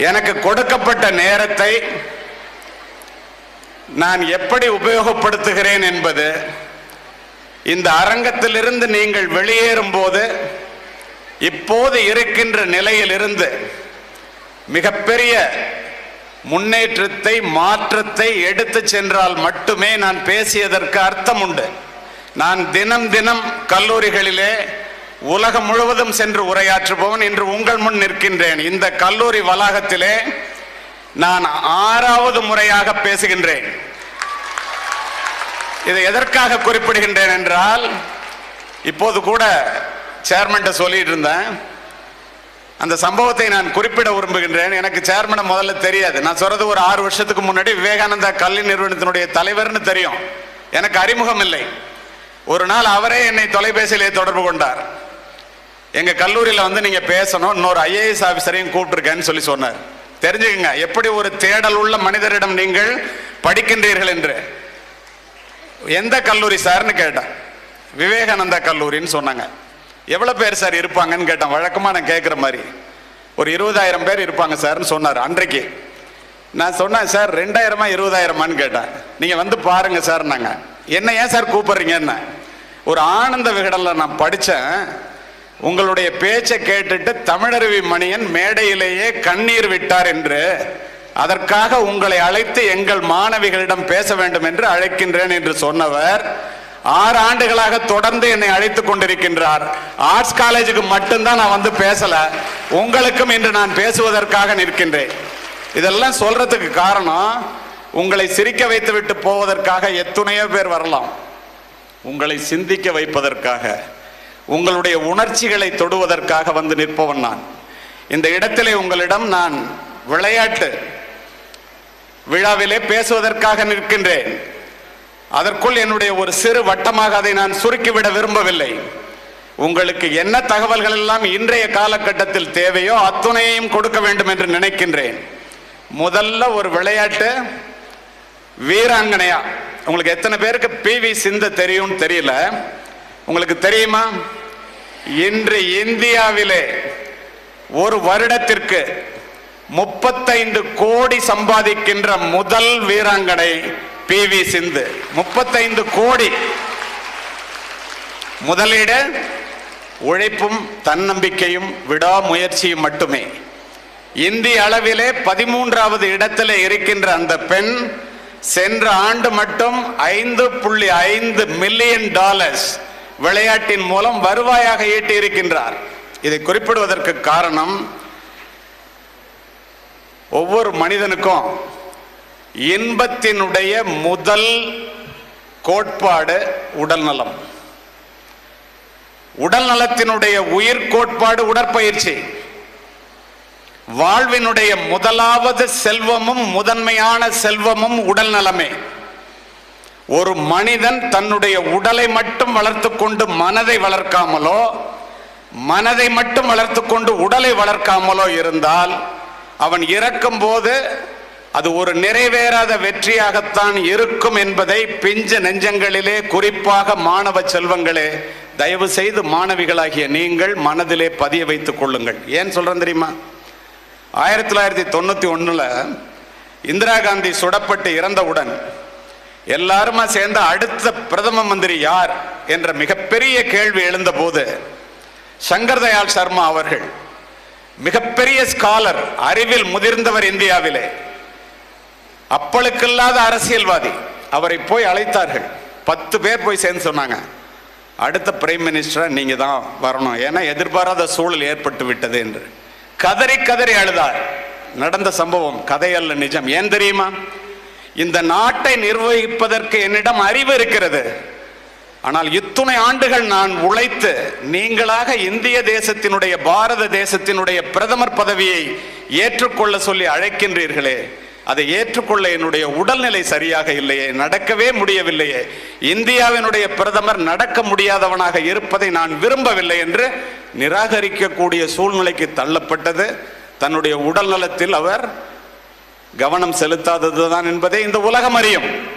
எனக்கு கொடுக்கப்பட்ட நேரத்தை நான் எப்படி உபயோகப்படுத்துகிறேன் என்பது இந்த அரங்கத்திலிருந்து நீங்கள் வெளியேறும் போது இப்போது இருக்கின்ற நிலையிலிருந்து மிகப்பெரிய முன்னேற்றத்தை மாற்றத்தை எடுத்து சென்றால் மட்டுமே நான் பேசியதற்கு அர்த்தம் உண்டு நான் தினம் தினம் கல்லூரிகளிலே உலகம் முழுவதும் சென்று உரையாற்றுபவன் இன்று உங்கள் முன் நிற்கின்றேன். இந்த கல்லூரி வளாகத்திலே நான் ஆறாவது முறையாக பேசுகின்றேன். இதை எதற்காக குறிப்பிடுகின்றேன் என்றால் இப்போது கூட சேர்மன்ட்ட சொல்லிட்டு இருந்தேன் அந்த சம்பவத்தை நான் குறிப்பிட விரும்புகின்றேன். எனக்கு சேர்மனை முதல்ல தெரியாது. நான் சொல்றது ஒரு ஆறு வருஷத்துக்கு முன்னாடி விவேகானந்தா கல்வி நிறுவனத்தினுடைய தலைவர்னு தெரியும். எனக்கு அறிமுகம் இல்லை. ஒரு நாள் அவரே என்னை தொலைபேசியிலே தொடர்பு கொண்டார். எங்கள் கல்லூரியில் வந்து நீங்கள் பேசணும் இன்னொரு ஐஏஎஸ் ஆஃபீஸரையும் கூப்பிட்டுருக்கேன்னு சொல்லி சொன்னார். தெரிஞ்சுக்கங்க எப்படி ஒரு தேடல் உள்ள மனிதரிடம் நீங்கள் படிக்கின்றீர்கள் என்று? எந்த கல்லூரி சார்னு கேட்டேன். விவேகானந்தா கல்லூரின்னு சொன்னாங்க. எவ்வளோ பேர் சார் இருப்பாங்கன்னு கேட்டேன். வழக்கமாக நான் கேட்குற மாதிரி. ஒரு இருபதாயிரம் பேர் இருப்பாங்க சார்னு சொன்னார் அன்றைக்கு. நான் சொன்னேன் சார் ரெண்டாயிரமா இருபதாயிரமான்னு கேட்டேன். நீங்கள் வந்து பாருங்க சார் நாங்கள் என்ன ஏன் சார் கூப்பிட்றீங்கன்னு? ஒரு ஆனந்த விகடனில் நான் படித்தேன் உங்களுடைய பேச்சை கேட்டுட்டு தமிழருவி மணியன் மேடையிலேயே கண்ணீர் விட்டார் என்று அதற்காக உங்களை அழைத்து எங்கள் மாணவிகளிடம் பேச வேண்டும் என்று அழைக்கின்றேன் என்று சொன்னவர் ஆறு ஆண்டுகளாக தொடர்ந்து என்னை அழைத்துக் கொண்டிருக்கின்றார். ஆர்ட்ஸ் காலேஜுக்கு மட்டும்தான் நான் வந்து பேசல. உங்களுக்கும் இன்று நான் பேசுவதற்காக நிற்கின்றேன். இதெல்லாம் சொல்றதுக்கு காரணம் உங்களை சிரிக்க வைத்து விட்டு போவதற்காக எத்தனையோ பேர் வரலாம். உங்களை சிந்திக்க வைப்பதற்காக. உங்களுடைய உணர்ச்சிகளை தொடுவதற்காக வந்து நிற்பவன் நான். இந்த இடத்திலே உங்களிடம் நான் விளையாட்டு விழாவிலே பேசுவதற்காக நிற்கின்றேன். அதற்குள் என்னுடைய ஒரு சிறு வட்டமாக அதை நான் சுருக்கிவிட விரும்பவில்லை. உங்களுக்கு என்ன தகவல்கள் எல்லாம் இன்றைய காலகட்டத்தில் தேவையோ அத்துணையையும் கொடுக்க வேண்டும் என்று நினைக்கின்றேன். முதல்ல ஒரு விளையாட்டு வீராங்கனையா. உங்களுக்கு எத்தனை பேருக்கு பி வி சிந்து தெரியும்னு தெரியல. உங்களுக்கு தெரியுமா? இன்று இந்தியாவிலே ஒரு வருடத்திற்கு முப்பத்தைந்து கோடி சம்பாதிக்கின்ற முதல் வீராங்கனை பி வி சிந்து. முப்பத்தைந்து கோடி. முதலீடு உழைப்பும் தன்னம்பிக்கையும் விடாமுயற்சியும் மட்டுமே. இந்திய அளவிலே பதிமூன்றாவது இடத்தில் இருக்கின்ற அந்த பெண் சென்ற ஆண்டு மட்டும் ஐந்து புள்ளி ஐந்து மில்லியன் டாலர்ஸ் விளையாட்டின் மூலம் வருவாயாக ஈட்டி இருக்கின்றார் இதை குறிப்பிடுவதற்கு காரணம் ஒவ்வொரு மனிதனுக்கும் இன்பத்தினுடைய முதல் கோட்பாடு உடல் நலம். உடல் நலத்தினுடைய உயிர் கோட்பாடு உடற்பயிற்சி. வாழ்வினுடைய முதலாவது செல்வமும் முதன்மையான செல்வமும் உடல் நலமே. ஒரு மனிதன் தன்னுடைய உடலை மட்டும் வளர்த்து கொண்டு மனதை வளர்க்காமலோ மனதை மட்டும் வளர்த்து கொண்டு உடலை வளர்க்காமலோ இருந்தால் அவன் இறக்கும் போது அது ஒரு நிறைவேறாத வெற்றியாகத்தான் இருக்கும் என்பதை பிஞ்ச நெஞ்சங்களிலே குறிப்பாக மாணவ செல்வங்களே தயவு செய்து மாணவிகளாகிய நீங்கள் மனதிலே பதிய வைத்துக் கொள்ளுங்கள். ஏன் சொல்றேன் தெரியுமா? ஆயிரத்தி தொள்ளாயிரத்தி தொண்ணூத்தி ஒன்றில் இந்திரா காந்தி சுடப்பட்டு இறந்தவுடன் எல்லாருமா சேர்ந்த அடுத்த பிரதம மந்திரி யார் என்ற மிகப்பெரிய கேள்வி எழுந்தபோது சங்கர் தயாள் சர்மா அவர்கள் மிகப்பெரிய ஸ்காலர் அறிவில் முதிர்ந்தவர் இந்தியாவிலே அப்பளுக்கில்லாத அரசியல்வாதி அவரை போய் அழைத்தார்கள். பத்து பேர் போய் சேர்ந்து சொன்னாங்க. அடுத்த பிரைம் மினிஸ்டரா நீங்கள் தான் வரணும். ஏன்னா எதிர்பாராத சூழல் ஏற்பட்டு விட்டது என்று. கதறி கதறி அழுதார். நடந்த சம்பவம் கதையல்ல நிஜம். ஏன் தெரியுமா? இந்த நாட்டை நிர்வகிப்பதற்கு என்னிடம் அறிவு இருக்கிறது. ஆனால் இத்துணை ஆண்டுகள் நான் உழைத்து நீங்களாக இந்திய தேசத்தினுடைய பாரத தேசத்தினுடைய பிரதமர் பதவியை ஏற்றுக்கொள்ள சொல்லி அழைக்கின்றீர்களே அதை ஏற்றுக்கொள்ள என்னுடைய உடல்நிலை சரியாக இல்லையே நடக்கவே முடியவில்லையே. இந்தியாவினுடைய பிரதமர் நடக்க முடியாதவனாக இருப்பதை நான் விரும்பவில்லை என்று நிராகரிக்கக்கூடிய சூழ்நிலைக்கு தள்ளப்பட்டது. தன்னுடைய உடல் நலத்தில் அவர் கவனம் செலுத்தாததுதான் என்பதை இந்த உலகம் அறியும்.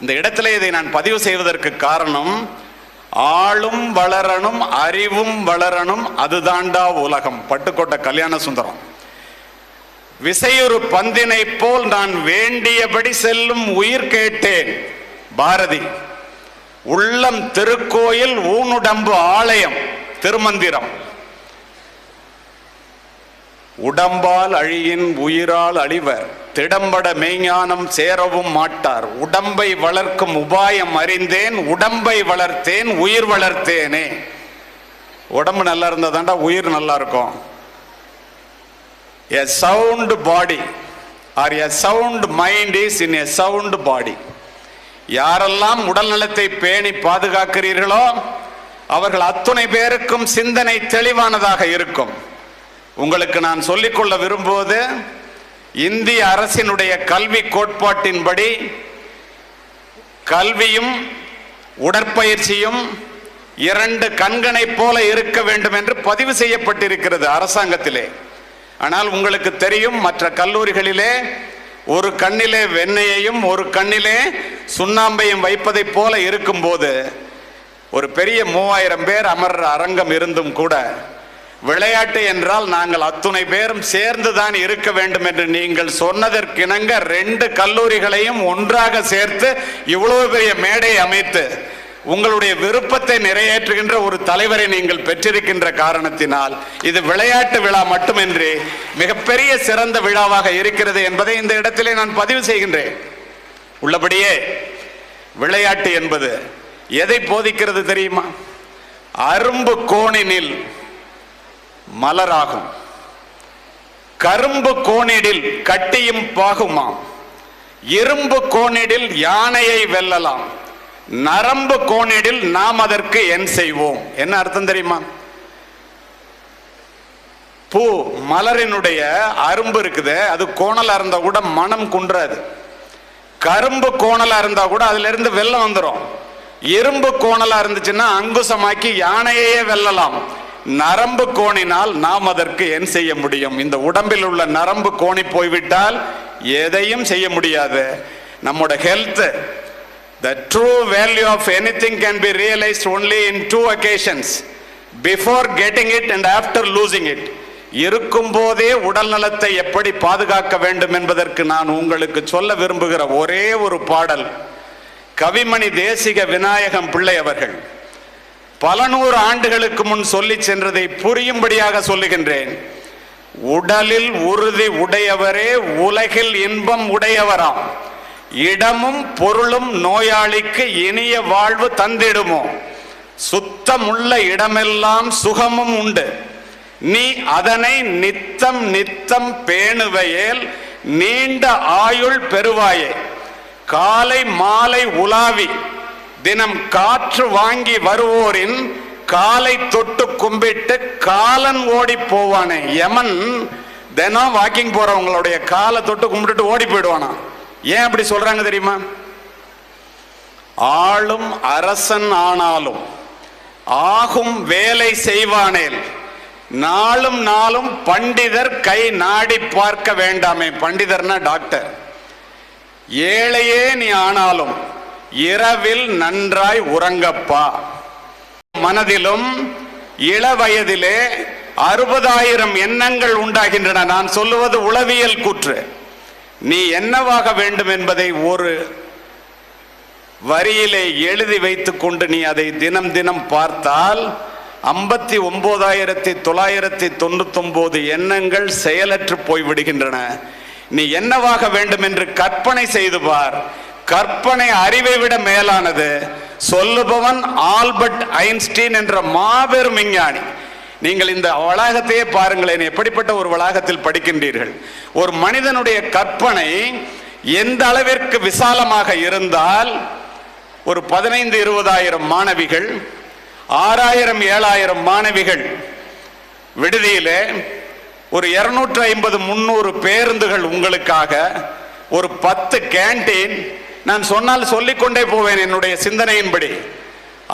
இந்த இடத்துல இதை நான் பதிவு செய்வதற்கு காரணம் ஆளும் வளரணும் அறிவும் வளரணும் அதுதாண்டா உலகம். பட்டுக்கோட்டை கல்யாண சுந்தரம். விசையுறு பந்தினை போல் நான் வேண்டியபடி செல்லும் உயிர் கேட்டேன். பாரதி உள்ளம் திருக்கோயில் ஊனுடம்பு ஆலயம் திருமந்திரம். உடம்பால் அழியின் உயிரால் அழிவர் திடம்பட மெய்ஞானம் சேரவும் மாட்டார். உடம்பை வளர்க்கும் உபாயம் அறிந்தேன் உடம்பை வளர்த்தேன் உயிர் வளர்த்தேனே. உடம்பு நல்லா இருந்ததாண்டா உயிர் நல்லா இருக்கும். A sound body or a sound mind is in a sound body யாரெல்லாம் உடல் நலத்தை பேணி பாதுகாக்கிறீர்களோ அவர்கள் அத்துணை பேருக்கும் சிந்தனை தெளிவானதாக இருக்கும். உங்களுக்கு நான் சொல்லிக்கொள்ள விரும்புவது இந்திய அரசினுடைய கல்வி கோட்பாட்டின்படி கல்வியும் உடற்பயிற்சியும் இரண்டு கண்களைப் போல இருக்க வேண்டும் என்று பதிவு செய்யப்பட்டிருக்கிறது அரசாங்கத்திலே. ஆனால் உங்களுக்கு தெரியும் மற்ற கல்லூரிகளிலே ஒரு கண்ணிலே வெண்ணையையும் ஒரு கண்ணிலே சுண்ணாம்பையும் வைப்பதைப் போல இருக்கும்போது ஒரு பெரிய மூவாயிரம் பேர் அமர்ற அரங்கம் இருந்தும் கூட விளையாட்டு என்றால் நாங்கள் அத்துணை பேரும் சேர்ந்துதான் இருக்க வேண்டும் என்று நீங்கள் சொன்னதற்கிணங்க ரெண்டு கல்லூரிகளையும் ஒன்றாக சேர்த்து இவ்வளவு பெரிய மேடை அமைத்து உங்களுடைய விருப்பத்தை நிறைவேற்றுகின்ற ஒரு தலைவரை நீங்கள் பெற்றிருக்கின்ற காரணத்தினால் இது விளையாட்டு விழா மட்டுமின்றி மிகப்பெரிய சிறந்த விழாவாக இருக்கிறது என்பதை இந்த இடத்திலே நான் பதிவு செய்கின்றேன். உள்ளபடியே விளையாட்டு என்பது எதை போதிக்கிறது தெரியுமா? அரும்பு கோணினில் மலராகும். கரும்பு கோணிடில் கட்டியும் பாகுமாம். இரும்பு கோணிடில் யானையை வெல்லலாம். நரம்பு கோணிடில் நாம் அதற்கு என் செய்வோம். என்ன அர்த்தம் தெரியுமா? பூ மலரினுடைய அரும்பு இருக்குது. அது கோணலா இருந்தா கூட மனம் குன்றாது. கரும்பு கோணலா இருந்தா கூட அதுல இருந்து வெள்ளம் வந்துடும் இரும்பு கோணலா இருந்துச்சுன்னா அங்குசமாக்கி யானையே வெல்லலாம். நரம்பு கோணினால் நாம் அதற்கு என் செய்ய முடியும்? இந்த உடம்பில் உள்ள நரம்பு கோணி போய்விட்டால் எதையும் செய்ய முடியாது. நம்மோட health the true value of any thing can be realised only in two occasions before getting it and after losing it இருக்கும் போதே உடல் நலத்தை எப்படி பாதுகாக்க வேண்டும் என்பதற்கு நான் உங்களுக்கு சொல்ல விரும்புகிற ஒரே ஒரு பாடல் கவிமணி தேசிக விநாயகம் பிள்ளை அவர்கள். பல நூறு ஆண்டுகளுக்கு முன் சொல்லி சென்றதை புரியும்படியாக சொல்லுகின்றேன். உடலில் உறுதி உடையவரே உலகில் இன்பம் உடையவராம். இடமும் பொருளும் நோயாளிக்கு இனிய வாழ்வு தந்திடுமோ? சுத்தமுள்ள இடமெல்லாம் சுகமும் உண்டு. நீ அதனை நித்தம் நித்தம் பேணுவையேல் நீண்ட ஆயுள் பெறுவாயே. காலை மாலை உலாவி தினம் காற்று வாங்கி வருவோரின் காலை தொட்டு கும்பிட்டு காலன் ஓடி போவானே. யமன் தினம் வாக்கிங் போறவங்களுடைய காலை தொட்டு கும்பிட்டுட்டு ஓடி போயிடுவானா? ஏன் அப்படி சொல்றாங்க தெரியுமா? ஆளும் அரசன் ஆனாலும் ஆகும் வேலை செய்வானேல் நாளும் நாளும் பண்டிதர் கை நாடி பார்க்க வேண்டாமே. பண்டிதர்னா டாக்டர். ஏழையே நீ ஆனாலும் இரவில் நன்றாய் உறங்கப்பா. மனதிலும் இள வயதிலே அறுபதாயிரம் எண்ணங்கள் உண்டாகின்றன. நான் சொல்லுவது உளவியல் கூற்று. நீ என்னவாக வேண்டும் என்பதை ஒரு வரியிலே எழுதி வைத்துக் கொண்டு நீ அதை தினம் தினம் பார்த்தால் ஐம்பத்தி ஒன்பதாயிரத்தி தொள்ளாயிரத்தி தொண்ணூத்தி ஒன்பது எண்ணங்கள் செயலற்று போய்விடுகின்றன. நீ என்னவாக வேண்டும் என்று கற்பனை செய்து பார். கற்பனை அறிவை விட மேலானது சொல்லுபவன் ஆல்பர்ட் ஐன்ஸ்டீன் என்ற மாபெரும் விஞ்ஞானி. நீங்கள் இந்த வளாகத்தையே பாருங்களேன் எப்படிப்பட்ட ஒரு வளாகத்தில் படிக்கின்றீர்கள். ஒரு மனிதனுடைய கற்பனை எந்த அளவிற்கு விசாலமாக இருந்தால் ஒரு பதினைந்து இருபதாயிரம் மாணவிகள் ஆறாயிரம் ஏழாயிரம் மாணவிகள் விடுதியிலே ஒரு இருநூற்று ஐம்பது முந்நூறு பேருந்துகள் உங்களுக்காக ஒரு பத்து கேண்டீன் நான் சொன்னால் சொல்லிக்கொண்டே போவேன் என்னுடைய சிந்தனையின்படி.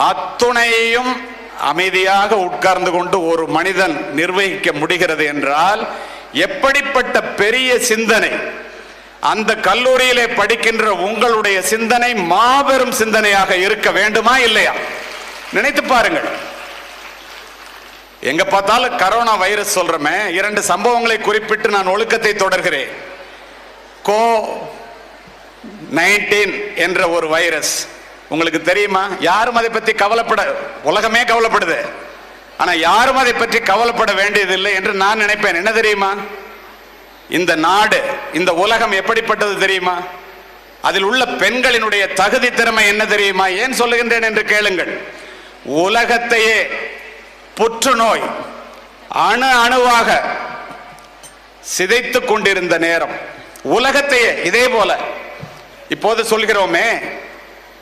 அத்துணையையும் அமைதியாக உட்கார்ந்து கொண்டு ஒரு மனிதன் நிர்வகிக்க முடிகிறது என்றால் எப்படிப்பட்ட பெரிய சிந்தனை. அந்த கல்லூரியிலே படிக்கின்ற உங்களுடைய சிந்தனை மாபெரும் சிந்தனையாக இருக்க வேண்டுமா இல்லையா? நினைத்து பாருங்கள். எங்க பார்த்தாலும் கரோனா வைரஸ் சொல்றமே இரண்டு சம்பவங்களை குறிப்பிட்டு நான் ஒழுக்கத்தை தொடர்கிறேன். கோ நைன்டீன் என்ற ஒரு வைரஸ். உங்களுக்கு தெரியுமா? யாரும் அதை பற்றி கவலைப்பட உலகமே கவலைப்படுது. ஆனால் யாரும் அதை பற்றி கவலைப்பட வேண்டியதில்லை என்று நான் நினைப்பேன். என்ன தெரியுமா? இந்த நாடு இந்த உலகம் எப்படிப்பட்டது தெரியுமா? அதில் உள்ள பெண்களினுடைய தகுதி திறமை என்ன தெரியுமா? ஏன் சொல்லுகின்றேன் என்று கேளுங்கள். உலகத்தையே புற்றுநோய் அணு அணுவாக சிதைத்துக் கொண்டிருந்த நேரம். உலகத்தையே இதே போல. இப்போது சொல்கிறோமே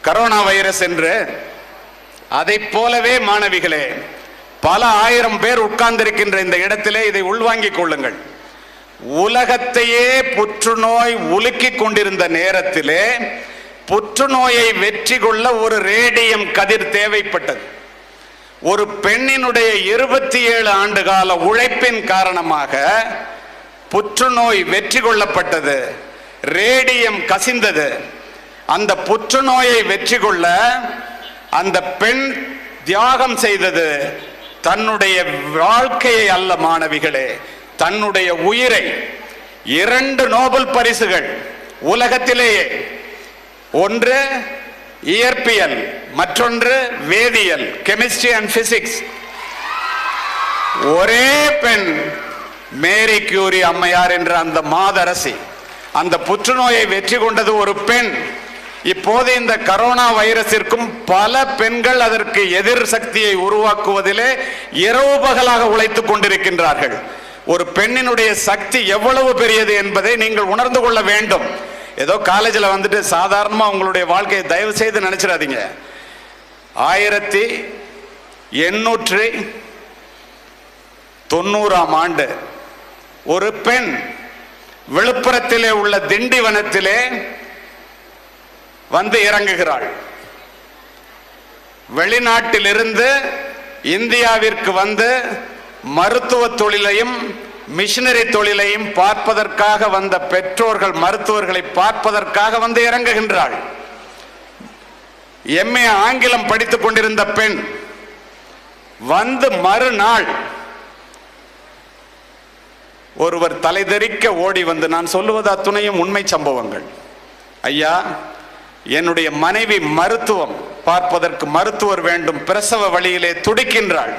கரோனா வைரஸ் என்று. அதைப் போலவே மாணவிகளே பல ஆயிரம் பேர் உட்கார்ந்திருக்கின்ற இந்த இடத்திலே இதை உள்வாங்கிக் கொள்ளுங்கள். உலகத்தையே புற்றுநோய் உலுக்கிக் கொண்டிருந்த நேரத்திலே புற்றுநோயை வெற்றி கொள்ள ஒரு ரேடியம் கதிர் தேவைப்பட்டது. ஒரு பெண்ணினுடைய இருபத்தி ஏழு ஆண்டு கால உழைப்பின் காரணமாக புற்றுநோய் வெற்றி கொள்ளப்பட்டது. ரேடியம் கசிந்தது. அந்த புற்றுநோயை வெற்றி கொள்ள அந்த பெண் தியாகம் செய்தது தன்னுடைய வாழ்க்கையை அல்ல மாணவிகளே தன்னுடைய உயிரை. இரண்டு நோபல் பரிசுகள் உலகத்திலேயே. ஒன்று இயற்பியல் மற்றொன்று வேதியியல் கெமிஸ்ட்ரி அண்ட் பிசிக்ஸ். ஒரே பெண் மேரி கியூரி அம்மையார் என்ற அந்த மாதரசி. அந்த புற்றுநோயை வெற்றி கொண்டது ஒரு பெண். இப்போது இந்த கரோனா வைரஸிற்கும் பல பெண்கள் அதற்கு எதிர் சக்தியை உருவாக்குவதிலே இரவு பகலாக உழைத்துக் கொண்டிருக்கின்றார்கள். ஒரு பெண்ணினுடைய சக்தி எவ்வளவு பெரியது என்பதை நீங்கள் உணர்ந்து கொள்ள வேண்டும். ஏதோ காலேஜில் வந்துட்டு சாதாரணமாக உங்களுடைய வாழ்க்கையை தயவு செய்து நினைச்சிடாதீங்க. ஆயிரத்தி எண்ணூற்றி தொண்ணூறாம் ஆண்டு ஒரு பெண் விழுப்புரத்திலே உள்ள திண்டிவனத்திலே வந்து இறங்குகிறாள். வெளிநாட்டிலிருந்து இந்தியாவிற்கு வந்து மருத்துவ தொழிலையும் மிஷினரி தொழிலையும் பார்ப்பதற்காக வந்த பெற்றோர்கள் மருத்துவர்களை பார்ப்பதற்காக வந்து இறங்குகின்றாள். எம்ஏ ஆங்கிலம் படித்துக் கொண்டிருந்த பெண் வந்து மறுநாள் ஒருவர் தலைதெறிக்க ஓடி வந்து நான் சொல்லுவது அத்துணையும் உண்மை சம்பவங்கள். ஐயா என்னுடைய மனைவி மருத்துவம் பார்ப்பதற்கு மருத்துவர் வேண்டும் பிரசவ வழியிலே துடிக்கின்றாள்.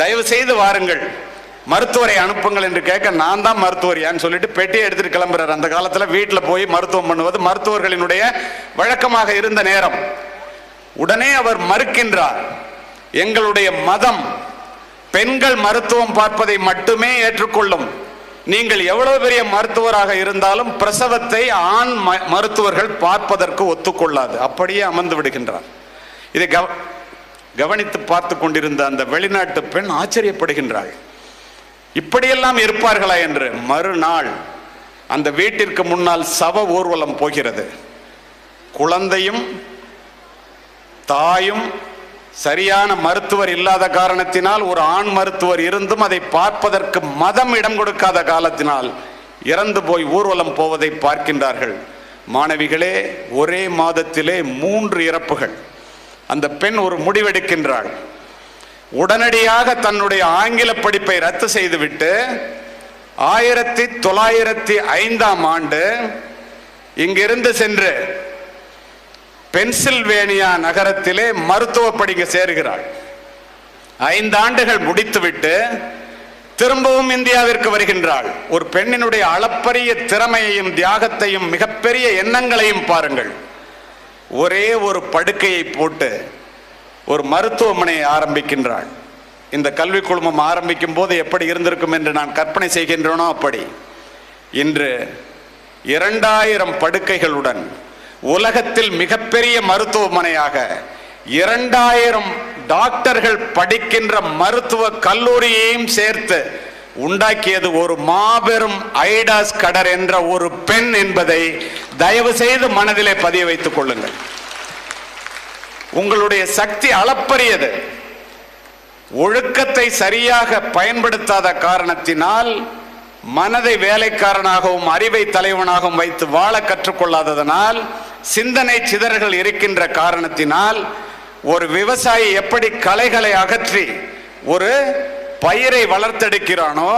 தயவு செய்து வாருங்கள். மருத்துவரை அனுப்புங்கள் என்று கேட்க நான் தான் மருத்துவர் ஏன்னு சொல்லிட்டு பெட்டியை எடுத்துட்டு கிளம்புறார். அந்த காலத்துல வீட்டில் போய் மருத்துவம் பண்ணுவது மருத்துவர்களினுடைய வழக்கமாக இருந்த நேரம். உடனே அவர் மறுக்கின்றார். எங்களுடைய மதம் பெண்கள் மருத்துவம் பார்ப்பதை மட்டுமே ஏற்றுக்கொள்ளும். நீங்கள் எவ்வளவு பெரிய மருத்துவராக இருந்தாலும் பிரசவத்தை ஆண் ம- மருத்துவர்கள் பார்ப்பதற்கு ஒத்துக்கொள்ளாது. அப்படியே அமர்ந்து விடுகின்றார். இதை கவ- கவனித்து பார்த்து கொண்டிருந்த அந்த வெளிநாட்டு பெண் ஆச்சரியப்படுகின்றாள். இப்படியெல்லாம் இருப்பார்களா என்று. மறுநாள் அந்த வீட்டிற்கு முன்னால் சவ ஊர்வலம் போகிறது. குழந்தையும் தாயும் சரியான மருத்துவர் இல்லாத காரணத்தினால் ஒரு ஆண் மருத்துவர் இருந்தும் அதை பார்ப்பதற்கு மதம் இடம் கொடுக்காத காலத்தினால் இறந்து போய் ஊர்வலம் போவதை பார்க்கின்றார்கள். மாணவிகளே ஒரே மாதத்திலே மூன்று இறப்புகள். அந்த பெண் ஒரு முடிவெடுக்கின்றாள். உடனடியாக தன்னுடைய ஆங்கில படிப்பை ரத்து செய்துவிட்டு ஆயிரத்தி தொள்ளாயிரத்தி ஐந்தாம் ஆண்டு இங்கிருந்து சென்று பென்சில்வேனியா நகரத்திலே மருத்துவ படிக்க சேர்கிறாள் ஐந்து ஆண்டுகள் முடித்துவிட்டு திரும்பவும் இந்தியாவிற்கு வருகின்றாள். ஒரு பெண்ணினுடைய அளப்பரிய திறமையையும் தியாகத்தையும் மிகப்பெரிய எண்ணங்களையும் பாருங்கள். ஒரே ஒரு படுக்கையை போட்டு ஒரு மருத்துவமனையை ஆரம்பிக்கின்றாள். இந்த கல்வி குழுமம் ஆரம்பிக்கும் போது எப்படி இருந்திருக்கும் என்று நான் கற்பனை செய்கின்றேனோ அப்படி. இன்று இரண்டாயிரம் படுக்கைகளுடன் உலகத்தில் மிகப்பெரிய மருத்துவமனையாக இரண்டாயிரம் டாக்டர்கள் படிக்கின்ற மருத்துவ கல்லூரியையும் சேர்த்து உண்டாக்கியது ஒரு மாபெரும் ஐடாஸ் கடர் என்ற ஒரு பெண் என்பதை தயவு செய்து மனதிலே பதிய வைத்துக் கொள்ளுங்கள். உங்களுடைய சக்தி அளப்பரியது. ஒழுக்கத்தை சரியாக பயன்படுத்தாத காரணத்தினால் மனதை வேலைக்காரனாகவும் அறிவை தலைவனாகவும் வைத்து வாழ கற்றுக்கொள்ளாததனால் சிந்தனை சிதறல்கள் இருக்கின்ற காரணத்தினால் ஒரு விவசாயி எப்படி களைகளை அகற்றி ஒரு பயிரை வளர்த்தெடுக்கிறானோ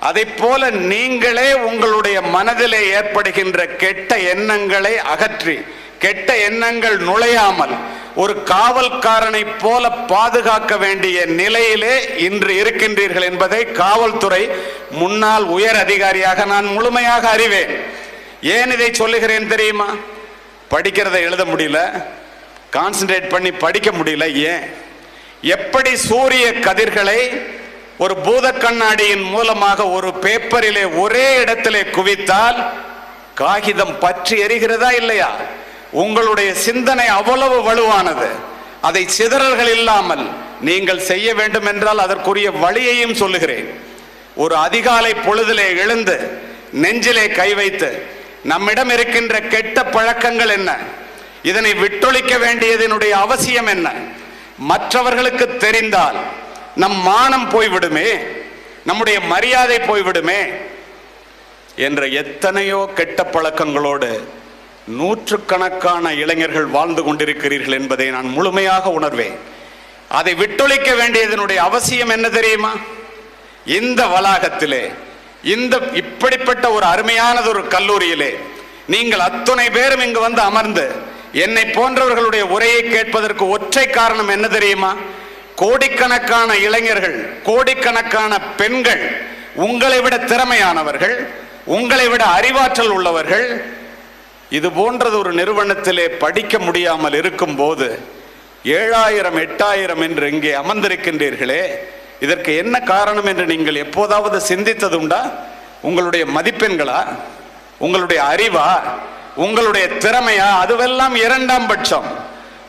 அதை போல நீங்களே உங்களுடைய மனதிலே ஏற்படுகின்ற கெட்ட எண்ணங்களை அகற்றி கெட்ட எண்ணங்கள் நுழையாமல் ஒரு காவல்காரனை போல பாதுகாக்க வேண்டிய நிலையிலே இன்று இருக்கின்றீர்கள் என்பதை காவல்துறை முன்னாள் உயர் அதிகாரியாக நான் முழுமையாக அறிவேன். ஏன் இதை சொல்லுகிறேன் தெரியுமா? படிக்கிறதை எழுத முடியல கான்சென்ட்ரேட் பண்ணி படிக்க முடியல ஏன்? எப்படி சூரிய கதிர்களை ஒரு பூத கண்ணாடியின் மூலமாக ஒரு பேப்பரிலே ஒரே இடத்திலே குவித்தால் காகிதம் பற்றி எரிகிறதா இல்லையா? உங்களுடைய சிந்தனை அவ்வளவு வலுவானது. அதை சிதறல்கள் இல்லாமல் நீங்கள் செய்ய வேண்டும் என்றால் அதற்குரிய வழியையும் சொல்லுகிறேன். ஒரு அதிகாலை பொழுதிலே எழுந்து நெஞ்சிலே கை வைத்து நம்மிடம் இருக்கின்ற கெட்ட பழக்கங்கள் என்ன? இதனை விட்டொழிக்க வேண்டியதனுடைய அவசியம் என்ன? மற்றவர்களுக்கு தெரிந்தால் நம் மானம் போய்விடுமே? நம்முடைய மரியாதை போய்விடுமே? என்ற எத்தனையோ கெட்ட பழக்கங்களோடு நூற்றுக்கணக்கான இளைஞர்கள் வாழ்ந்து கொண்டிருக்கிறீர்கள் என்பதை நான் முழுமையாக உணர்வேன். அதை விட்டொழிக்க வேண்டியதனுடைய அவசியம் என்ன தெரியுமா? இந்த வளாகத்திலே இந்த இப்படிப்பட்ட ஒரு அருமையானது ஒரு கல்லூரியிலே நீங்கள் அத்துணை பேரும் இங்கு வந்து அமர்ந்து என்னை போன்றவர்களுடைய உரையை கேட்பதற்கு ஒற்றை காரணம் என்ன தெரியுமா? கோடிக்கணக்கான இளைஞர்கள் கோடிக்கணக்கான பெண்கள் உங்களை விட திறமையானவர்கள் உங்களை விட அறிவாற்றல் உள்ளவர்கள் இது போன்றது ஒரு நிறுவனத்திலே படிக்க முடியாமல் இருக்கும்போது ஏழாயிரம் எட்டாயிரம் என்று இங்கே அமர்ந்திருக்கின்றீர்களே இதற்கு என்ன காரணம் என்று நீங்கள் எப்போதாவது சிந்தித்ததுண்டா? உங்களுடைய மதிப்பெண்களா? உங்களுடைய அறிவா? உங்களுடைய திறமையா? அதுவெல்லாம் இரண்டாம் பட்சம்.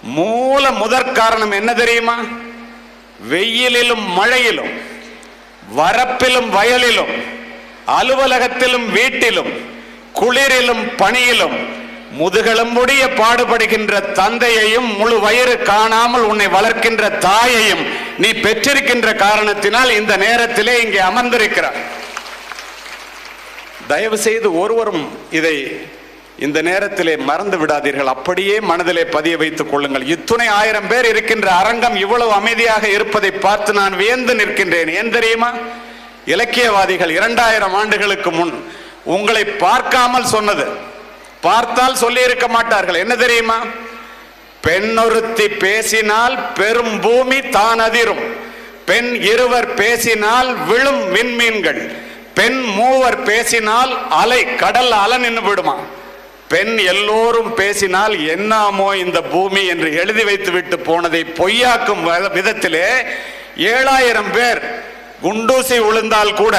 மூல முதற் காரணம் என்ன தெரியுமா? வெயிலிலும் மழையிலும் வரப்பிலும் வயலிலும் அலுவலகத்திலும் வீட்டிலும் குளிரிலும் பனியிலும் முதுகெலும்புடைய பாடுபடுகின்ற தந்தையையும் முழு வயிறு காணாமல் உன்னை வளர்க்கின்ற தாயையும் நீ பெற்றிருக்கின்ற காரணத்தினால் இந்த நேரத்திலே இங்கே அமர்ந்திருக்கிறார். தயவு செய்து ஒருவரும் இதை இந்த நேரத்திலே மறந்து விடாதீர்கள். அப்படியே மனதிலே பதிய வைத்துக் கொள்ளுங்கள். இத்துணை ஆயிரம் பேர் இருக்கின்ற அரங்கம் இவ்வளவு அமைதியாக இருப்பதை பார்த்து நான் வியந்து நிற்கின்றேன். ஏன் தெரியுமா? இலக்கியவாதிகள் இரண்டாயிரம் ஆண்டுகளுக்கு முன் உங்களை பார்க்காமல் சொன்னது. பார்த்தால் சொல்லி இருக்க மாட்டார்கள். என்ன தெரியுமா? பெண்ணொருத்தி பேசினால் பெரும் பூமி தான் அதிரும். பெண் இருவர் பேசினால் விழும் விண்மீன்கள் பெண் மூவர் பேசினால் அலை கடல் அல நின்று விடுமா? பெண் எல்லோரும் பேசினால் என்னாமோ இந்த பூமி என்று எழுதி வைத்து விட்டு போனதை பொய்யாக்கும் வ- விதத்திலே ஏழாயிரம் பேர் குண்டூசி விழுந்தால் கூட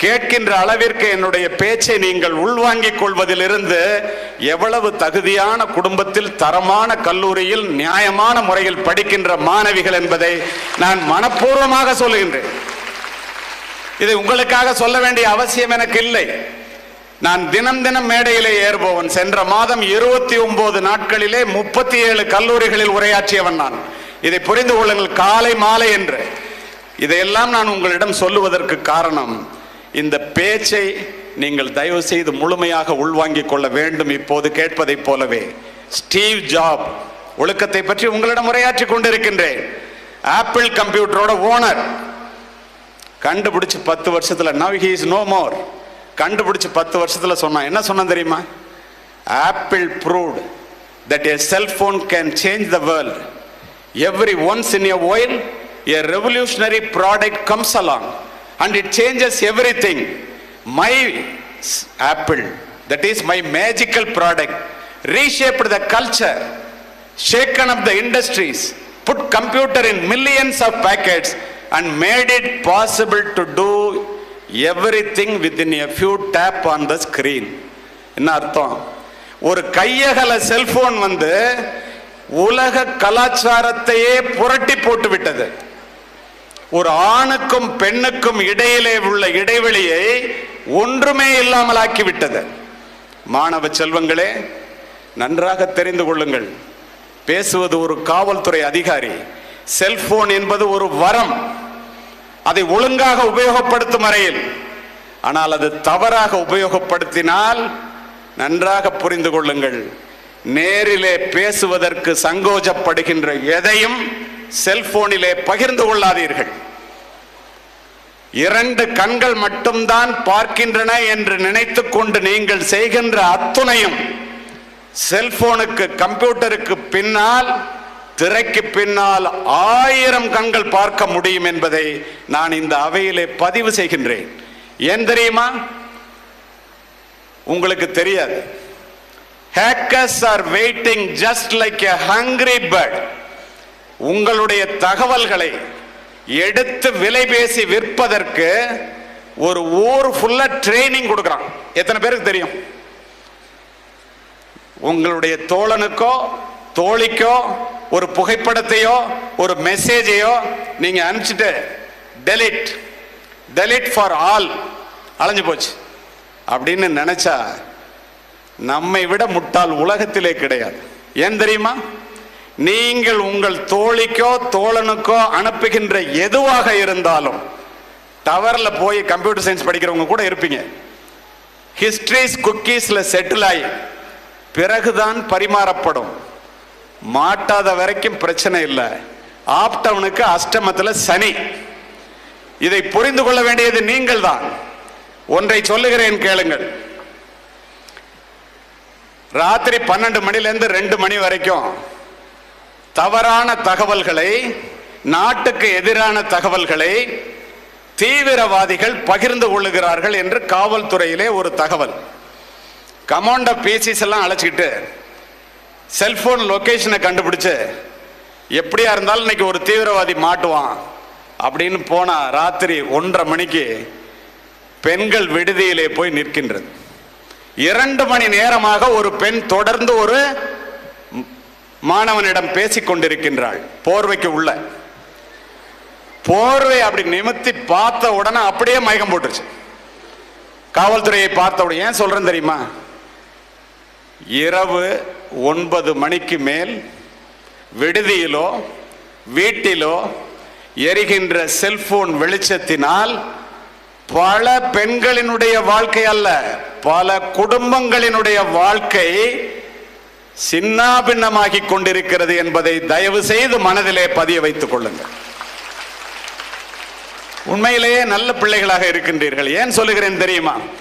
கேட்கின்ற அளவிற்கு என்னுடைய பேச்சை நீங்கள் உள்வாங்கிக் கொள்வதிலிருந்து எவ்வளவு தகுதியான குடும்பத்தில் தரமான கல்லூரியில் நியாயமான முறையில் படிக்கின்ற மாணவிகள் என்பதை நான் மனப்பூர்வமாக சொல்லுகின்றேன். இதை உங்களுக்காக சொல்ல வேண்டிய அவசியம் எனக்கு இல்லை. நான் தினம் தினம் மேடையிலே ஏறுபவன். சென்ற மாதம் இருபத்தி ஒன்பது நாட்களிலே முப்பத்தி ஏழு கல்லூரிகளில் உரையாற்றியவன் நான். இதை புரிந்து கொள்ளுங்கள் காலை மாலை என்று. இதையெல்லாம் நான் உங்களிடம் சொல்லுவதற்கு காரணம் இந்த பேச்சை நீங்கள் தயவு செய்து முழுமையாக உள்வாங்கிக் கொள்ள வேண்டும். இப்போது கேட்பதைப் போலவே ஸ்டீவ் ஜாப் ஒழுக்கத்தை பற்றி உங்களிடம் உரையாற்றி கொண்டிருக்கின்றேன். ஆப்பிள் கம்ப்யூட்டரோட ஓனர். கண்டுபிடிச்சு பத்து வருஷத்தில் now he is no more கண்டுபிடிச்சு பத்து வருஷத்தில் சொன்னான். என்ன சொன்னான் தெரியுமா? Apple proved that a cellphone can change the world every once in a while a revolutionary product comes along and it changes everything my Apple that is my magical product reshaped the culture shaken up the industries, put computer in millions of packets and made it possible to do everything within a few tap on the screen. என்ன அர்த்தம் ஒரு கையகல cellphone வந்து உலக கலாச்சாரத்தையே புரட்டி போட்டு விட்டது ஒரு ஆணுக்கும் பெண்ணுக்கும் இடையிலே உள்ள இடைவெளியை ஒன்றுமே இல்லாமல் ஆக்கிவிட்டது. மாணவ செல்வங்களே நன்றாக தெரிந்து கொள்ளுங்கள். பேசுவது ஒரு காவல்துறை அதிகாரி செல்போன் என்பது ஒரு வரம். அதை ஒழுங்காக உபயோகப்படுத்தும் வரையில் ஆனால் அது தவறாக உபயோகப்படுத்தினால் நன்றாக புரிந்து கொள்ளுங்கள். நேரிலே பேசுவதற்கு சங்கோஜப்படுகின்ற எதையும் செல்போனிலே பகிர்ந்து கொள்ளாதீர்கள். இரண்டு கண்கள் மட்டும்தான் பார்க்கின்றன என்று நினைத்துக் கொண்டு நீங்கள் செய்கின்ற அத்துணையும் செல்போனுக்கு கம்ப்யூட்டருக்கு பின்னால் திரைக்கு பின்னால் ஆயிரம் கண்கள் பார்க்க முடியும் என்பதை நான் இந்த அவையிலே பதிவு செய்கின்றேன். ஏன் தெரியுமா? உங்களுக்கு தெரியாது. Hackers are waiting just like a hungry bird உங்களுடைய தகவல்களை எடுத்து விலை பேசி விற்பதற்கு ஒரு ஊர் ஃபுல்லா ட்ரைனிங் கொடுக்குறான். எத்தனை பேருக்கு தெரியும்? உங்களுடைய தோழனுக்கோ தோழிக்கோ ஒரு புகைப்படத்தையோ ஒரு மெசேஜையோ நீங்க அனுப்பிச்சிட்டு டெலிட் டெலிட் ஃபார் ஆல் அலைஞ்சு போச்சு. அப்படின்னு நினைச்சா நம்மை விட முட்டாள் உலகத்திலே கிடையாது. ஏன் தெரியுமா? நீங்கள் உங்கள் தோழிக்கோ தோழனுக்கோ அனுப்புகின்ற எதுவாக இருந்தாலும் டவர்ல போய் கம்ப்யூட்டர் சயின்ஸ் படிக்கிறவங்க கூட இருப்பீங்க. ஹிஸ்டரிஸ் குக்கீஸ்ல செட்டில் ஆகி பிறகுதான் பரிமாறப்படும். மாட்டாத வரைக்கும் பிரச்சனை இல்லை. ஆப்டவனுக்கு அஷ்டமத்தில் சனி. இதை புரிந்து கொள்ள வேண்டியது நீங்கள் தான் ஒன்றை சொல்லுகிறேன் கேளுங்கள். ராத்திரி பன்னெண்டு மணிலேருந்து ரெண்டு மணி வரைக்கும் தவறான தகவல்களை நாட்டுக்கு எதிரான தகவல்களை தீவிரவாதிகள் பகிர்ந்து கொள்ளுகிறார்கள் என்று காவல்துறையிலே ஒரு தகவல். கமாண்ட பேசிஸ் எல்லாம் அழைச்சிக்கிட்டு செல்போன் லொக்கேஷனை கண்டுபிடிச்சு எப்படியா இருந்தாலும் இன்னைக்கு ஒரு தீவிரவாதி மாட்டுவான் அப்படின்னு போனா ராத்திரி ஒன்றரை மணிக்கு பெண்கள் விடுதியிலே போய் நிற்கின்றது. இரண்டு மணி நேரமாக ஒரு பெண் தொடர்ந்து ஒரு மாணவனிடம் பேசிக் கொண்டிருக்கின்றாள். போர்வைக்கு உள்ள. போர்வை அப்படி நிமித்தி பார்த்த உடனே அப்படியே மயக்கம் போட்டுருச்சு. காவல்துறையை பார்த்த உடனே ஏன் சொல்றேன் தெரியுமா? இரவு ஒன்பது மணிக்கு மேல் விடுதியிலோ வீட்டிலோ எரிகின்ற செல்போன் வெளிச்சத்தினால் பல பெண்களினுடைய வாழ்க்கை அல்ல பல குடும்பங்களினுடைய வாழ்க்கை சின்னாபின்னமாகி கொண்டிருக்கிறது என்பதை தயவு செய்து மனதிலே பதிய வைத்துக் கொள்ளுங்கள். உண்மையிலேயே நல்ல பிள்ளைகளாக இருக்கின்றீர்கள். ஏன் சொல்லுகிறேன் தெரியுமா?